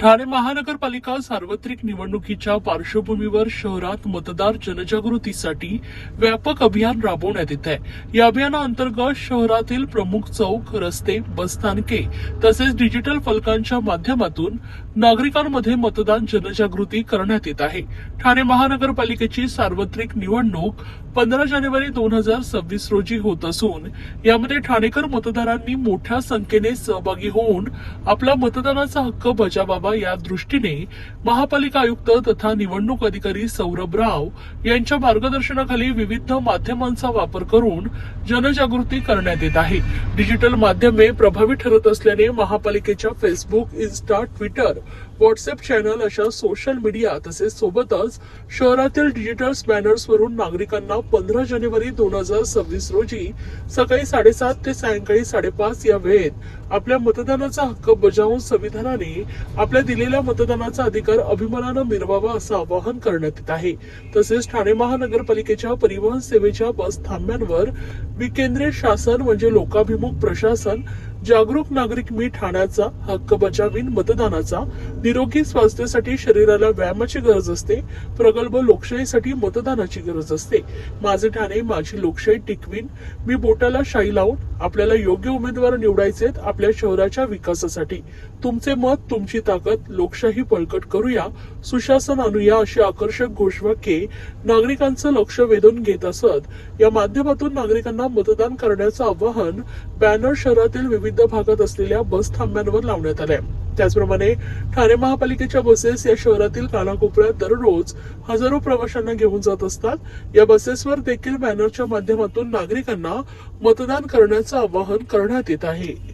ठाणे महानगरपालिका सार्वत्रिक निवडणुकीच्या पार्श्वभूमीवर शहरात मतदार जनजागृतीसाठी व्यापक अभियान राबवण्यात येत आहे. या अभियानाअंतर्गत शहरातील प्रमुख चौक रस्ते बसस्थानके तसेच डिजिटल फलकांच्या माध्यमातून नागरिकांमध्ये मतदान जनजागृती करण्यात येत आहे. ठाणे महानगरपालिकेची सार्वत्रिक निवडणूक पंधरा जानेवारी दोन हजार सव्वीस रोजी होत असून यामध्ये ठाणेकर मतदारांनी मोठ्या संख्येने सहभागी होऊन आपला मतदानाचा हक्क बजावावा या दृष्टीने महापालिका आयुक्त तथा निवडणूक अधिकारी सौरभ राव यांच्या मार्गदर्शनाखाली विविध माध्यमांचा वापर करून जनजागृती करण्यात येत आहे. डिजिटल माध्यमे प्रभावी ठरत असल्याने महापालिकेच्या Facebook Insta Twitter WhatsApp channel अशा सोशल मीडिया तसेच सोबतच शहरातील डिजिटल बॅनर्सवरून नागरिकांना पंधरा जानेवारी दोन हजार सव्वीस रोजी सकाळी साडेसात ते सायंकाळी साडेपाच या वेळेत आपल्या मतदानाचा हक्क बजावून संविधानाने आपल्या दिलेल्या मतदानाचा अधिकार अभिमानानं मिरवावा असं आवाहन करण्यात येत आहे. तसेच ठाणे महानगरपालिकेच्या परिवहन सेवेच्या बस थांब्यांवर विकेंद्रित शासन म्हणजे लोकाभिमुख प्रशासन जागरूक नागरिक मी ठाण्याचा हक्क बजावीन मतदानाचा निरोगी स्वास्थ्यासाठी शरीराला व्यायामाची गरज असते प्रगल्भ लोकशाहीसाठी मतदानाची गरज असते. माझे ठाणे माझी लोकशाही टिकवीन. मी बोटाला शाई लावून आपल्याला योग्य उमेदवार निवडायचेत आपल्या शहराच्या विकासासाठी. तुमचे मत तुमची ताकद लोकशाही बळकट करूया सुशासन आणूया अशी आकर्षक घोषवाक्ये नागरिकांचं लक्ष वेधून घेत असत. या माध्यमातून नागरिकांना मतदान करण्याचं आवाहन बॅनर शहरातील विविध भागात असलेल्या बस थांब्यांवर लावण्यात आल्या. त्याचप्रमाणे ठाणे महापालिकेच्या बसेस या शहरातील कानाकोपऱ्यात दररोज हजारो प्रवाशांना घेऊन जात असतात. या बसेसवर देखील बॅनरच्या माध्यमातून नागरिकांना मतदान करण्याचं आवाहन करण्यात येत आहे.